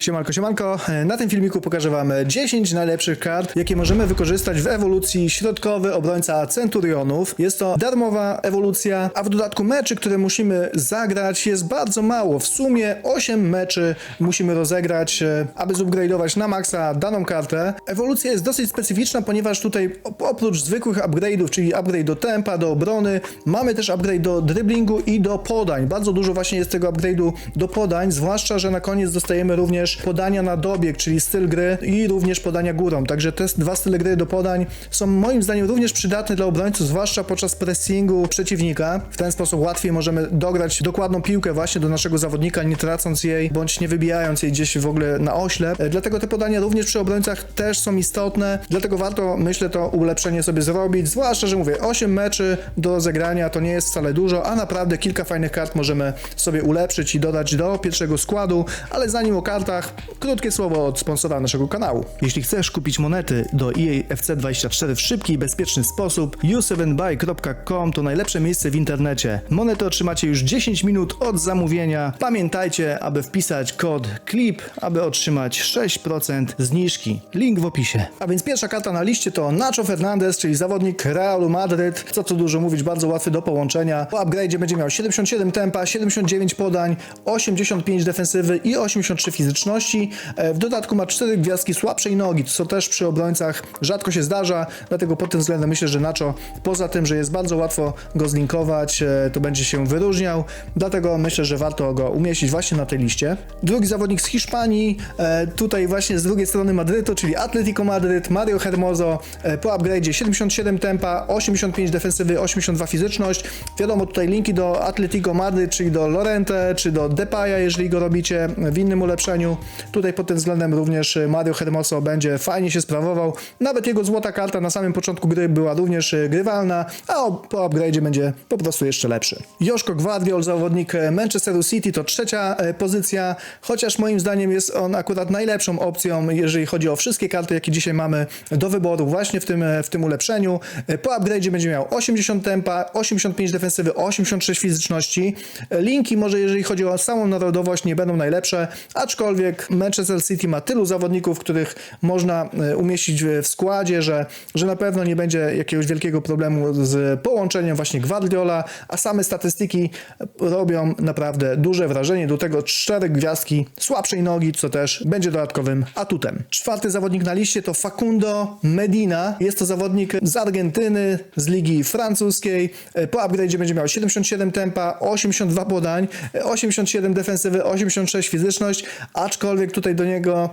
Siemanko, siemanko. Na tym filmiku pokażę Wam 10 najlepszych kart, jakie możemy wykorzystać w ewolucji środkowy obrońca Centurionów. Jest to darmowa ewolucja, a w dodatku meczy, które musimy zagrać jest bardzo mało. W sumie 8 meczy musimy rozegrać, e, aby zupgrade'ować na maksa daną kartę. Ewolucja jest dosyć specyficzna, ponieważ tutaj op- oprócz zwykłych upgrade'ów, czyli upgrade do tempa, do obrony, mamy też upgrade do driblingu i do podań. Bardzo dużo właśnie jest tego upgrade'u do podań, zwłaszcza, że na koniec dostajemy również podania na dobieg, czyli styl gry i również podania górą. Także te dwa style gry do podań są moim zdaniem również przydatne dla obrońców, zwłaszcza podczas pressingu przeciwnika. W ten sposób łatwiej możemy dograć dokładną piłkę właśnie do naszego zawodnika, nie tracąc jej, bądź nie wybijając jej gdzieś w ogóle na oślep. E, Dlatego te podania również przy obrońcach też są istotne, dlatego warto, myślę, to ulepszenie sobie zrobić, zwłaszcza, że mówię, 8 meczy do rozegrania to nie jest wcale dużo, a naprawdę kilka fajnych kart możemy sobie ulepszyć i dodać do pierwszego składu, ale zanim o kartach, krótkie słowo od sponsora naszego kanału. Jeśli chcesz kupić monety do E EA FC24 w szybki i bezpieczny sposób, u7buy.com to najlepsze miejsce w internecie. Monety otrzymacie już 10 minut od zamówienia. Pamiętajcie, aby wpisać kod CLIP, aby otrzymać 6% zniżki. Link w opisie. A więc pierwsza karta na liście to Nacho Fernandez, czyli zawodnik Realu Madryt. Co tu dużo mówić, bardzo łatwy do połączenia. Po upgrade'zie będzie miał 77 tempa, 79 podań, 85 defensywy i 83 fizyczności. E, W dodatku ma 4 gwiazdki słabszej nogi, co też przy obrońcach rzadko się zdarza, dlatego pod tym względem myślę, że Nacho poza tym, że jest bardzo łatwo go zlinkować, e, to będzie się wyróżniał, dlatego myślę, że warto go umieścić właśnie na tej liście. Drugi zawodnik z Hiszpanii, e, tutaj właśnie z drugiej strony Madrytu, czyli Atletico Madryt, Mario Hermoso, po upgrade'zie 77 tempa, 85 defensywy, 82 fizyczność. Wiadomo, tutaj linki do Atletico Madryt, czyli do Lorente, czy do Depaya, jeżeli go robicie w innym ulepszeniu. Tutaj pod tym względem również e, Mario Hermoso będzie fajnie się sprawował. Nawet jego złota karta na samym początku gry była również e, grywalna, a po upgrade'zie będzie po prostu jeszcze lepszy. Joszko Gvardiol, zawodnik e, Manchesteru City, to trzecia pozycja, chociaż moim zdaniem jest on akurat najlepszą opcją, jeżeli chodzi o wszystkie karty, jakie dzisiaj mamy do wyboru właśnie w tym, w tym ulepszeniu. Po upgrade'zie będzie miał 80 tempa, 85 defensywy, 86 fizyczności. Linki może jeżeli chodzi o samą narodowość nie będą najlepsze, aczkolwiek Manchester City ma tylu zawodników, których można e, umieścić w składzie, że, że na pewno nie będzie jakiegoś wielkiego problemu z połączeniem właśnie Guardiola, a same statystyki robią naprawdę duże wrażenie. Do tego cztery gwiazdki słabszej nogi, co też będzie dodatkowym atutem. Czwarty zawodnik na liście to Facundo Medina. Jest to zawodnik z Argentyny, z ligi francuskiej. E, Po upgrade'zie będzie miał 77 tempa, 82 podań, e, 87 defensywy, 86 fizyczność, aczkolwiek tutaj do niego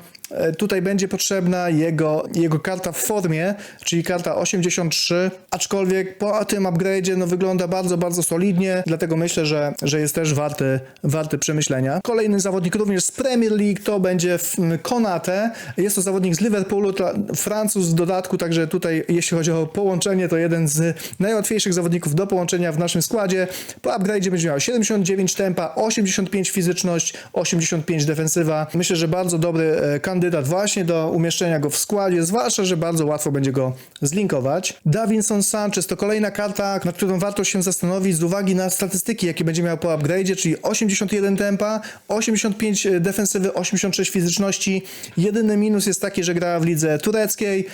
Tutaj będzie potrzebna jego, jego karta w formie, czyli karta 83, aczkolwiek po tym upgrade'zie no, wygląda bardzo, bardzo solidnie, dlatego myślę, że, że jest też warty, warty przemyślenia. Kolejny zawodnik również z Premier League to będzie f- Konate. Jest to zawodnik z Liverpoolu, Francuz w dodatku, także tutaj jeśli chodzi o połączenie, to jeden z najłatwiejszych zawodników do połączenia w naszym składzie. Po upgrade'zie będzie miał 79 tempa, 85 fizyczność, 85 defensywa. Myślę, że bardzo dobry e, kandydat właśnie do umieszczenia go w składzie, zwłaszcza, że bardzo łatwo będzie go zlinkować. Davinson Sanchez to kolejna karta, nad którą warto się zastanowić z uwagi na statystyki, jakie będzie miał po upgrade'zie, czyli 81 tempa, 85 defensywy, 86 fizyczności. Jedyny minus jest taki, że gra w lidze tureckiej.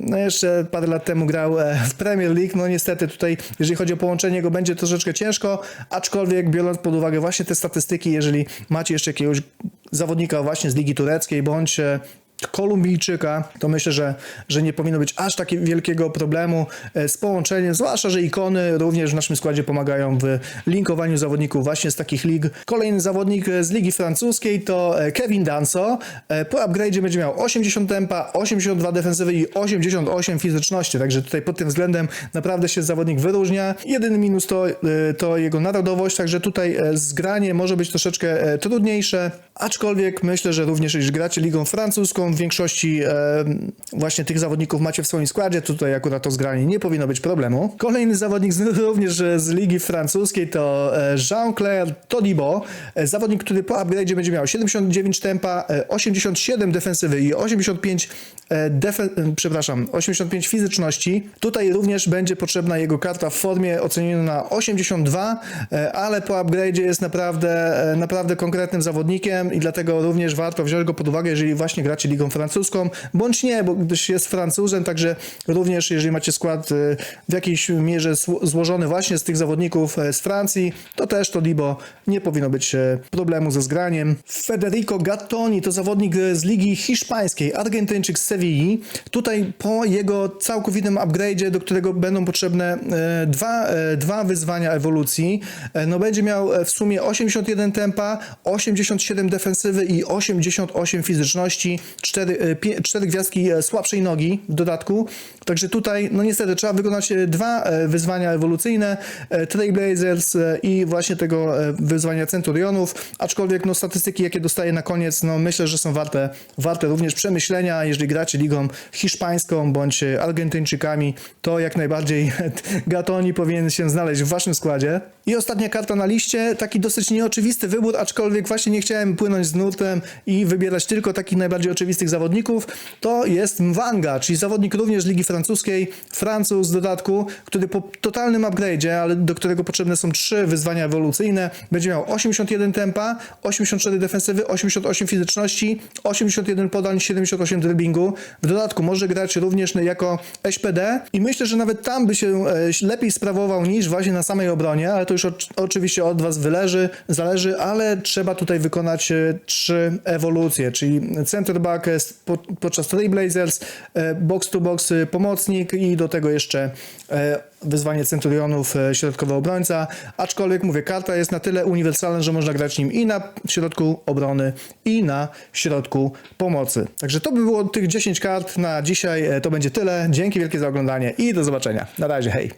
No jeszcze parę lat temu grał e, w Premier League. No niestety tutaj, jeżeli chodzi o połączenie go, będzie troszeczkę ciężko, aczkolwiek biorąc pod uwagę właśnie te statystyki, jeżeli macie jeszcze jakiegoś zawodnika właśnie z ligi tureckiej, bądź Kolumbijczyka, to myślę, że, że nie powinno być aż takiego wielkiego problemu e, z połączeniem, zwłaszcza, że ikony również w naszym składzie pomagają w linkowaniu zawodników właśnie z takich lig. Kolejny zawodnik e, z ligi francuskiej to e, Kevin Danso. Po upgrade'zie będzie miał 80 tempa, 82 defensywy i 88 fizyczności, także tutaj pod tym względem naprawdę się zawodnik wyróżnia. Jedyny minus to, to jego narodowość, także tutaj zgranie może być troszeczkę trudniejsze, aczkolwiek myślę, że również jeśli gracie ligą francuską, w większości e, właśnie tych zawodników macie w swoim składzie. Tutaj akurat to zgranie nie powinno być problemu. Kolejny zawodnik również z ligi francuskiej to e, Jean-Claire Todibo. E, zawodnik, który po upgrade'zie będzie miał 79 tempa, e, 87 defensywy i 85 e, defe- e, przepraszam, 85 fizyczności. Tutaj również będzie potrzebna jego karta w formie oceniona na 82, e, ale po upgrade'zie jest naprawdę, naprawdę konkretnym zawodnikiem i dlatego również warto wziąć go pod uwagę, jeżeli właśnie gracie ligą francuską, bądź nie, bo gdyż jest Francuzem, także również jeżeli macie skład e, w jakiejś mierze zło- złożony właśnie z tych zawodników e, z Francji, to też to Dibo nie powinno być e, problemu ze zgraniem. Federico Gattoni to zawodnik z ligi hiszpańskiej, Argentyńczyk z Sewilli. Tutaj po jego całkowitym upgrade'zie, do którego będą potrzebne dwa, dwa wyzwania ewolucji, no będzie miał w sumie 81 tempa, 87 defensywy i 88 fizyczności, 4, 4 gwiazdki e, słabszej nogi w dodatku. Także tutaj, no niestety, trzeba wykonać e, dwa e, wyzwania ewolucyjne, e, Trailblazers e, i właśnie tego e, wyzwania Centurionów, aczkolwiek no statystyki, jakie dostaje na koniec, no myślę, że są warte, warte również przemyślenia, jeżeli gracie ligą hiszpańską bądź e, Argentyńczykami, to jak najbardziej Gatoni powinien się znaleźć w waszym składzie. I ostatnia karta na liście, taki dosyć nieoczywisty wybór, aczkolwiek właśnie nie chciałem płynąć z nurtem i wybierać tylko takich najbardziej oczywistych zawodników, to jest Mwanga, czyli zawodnik również z Ligi Francuskiej, Francuz z dodatku, który po totalnym upgrade'zie, ale do którego potrzebne są trzy wyzwania ewolucyjne, będzie miał 81 tempa, 84 defensywy, 88 fizyczności, 81 podań, 78 dribblingu. W dodatku może grać również jako SPD i myślę, że nawet tam by się e, lepiej sprawował niż właśnie na samej obronie, ale to już oczywiście od was wyleży, zależy, ale trzeba tutaj wykonać e, trzy ewolucje, czyli center back po, podczas Trailblazers, e, box to box e, pomocnik i do tego jeszcze e, wyzwanie Centurionów, środkowy obrońca, aczkolwiek mówię, karta jest na tyle uniwersalna, że można grać nim i na środku obrony, i na środku pomocy. Także to by było tych 10 kart na dzisiaj, to będzie tyle. Dzięki wielkie za oglądanie i do zobaczenia. Na razie, hej!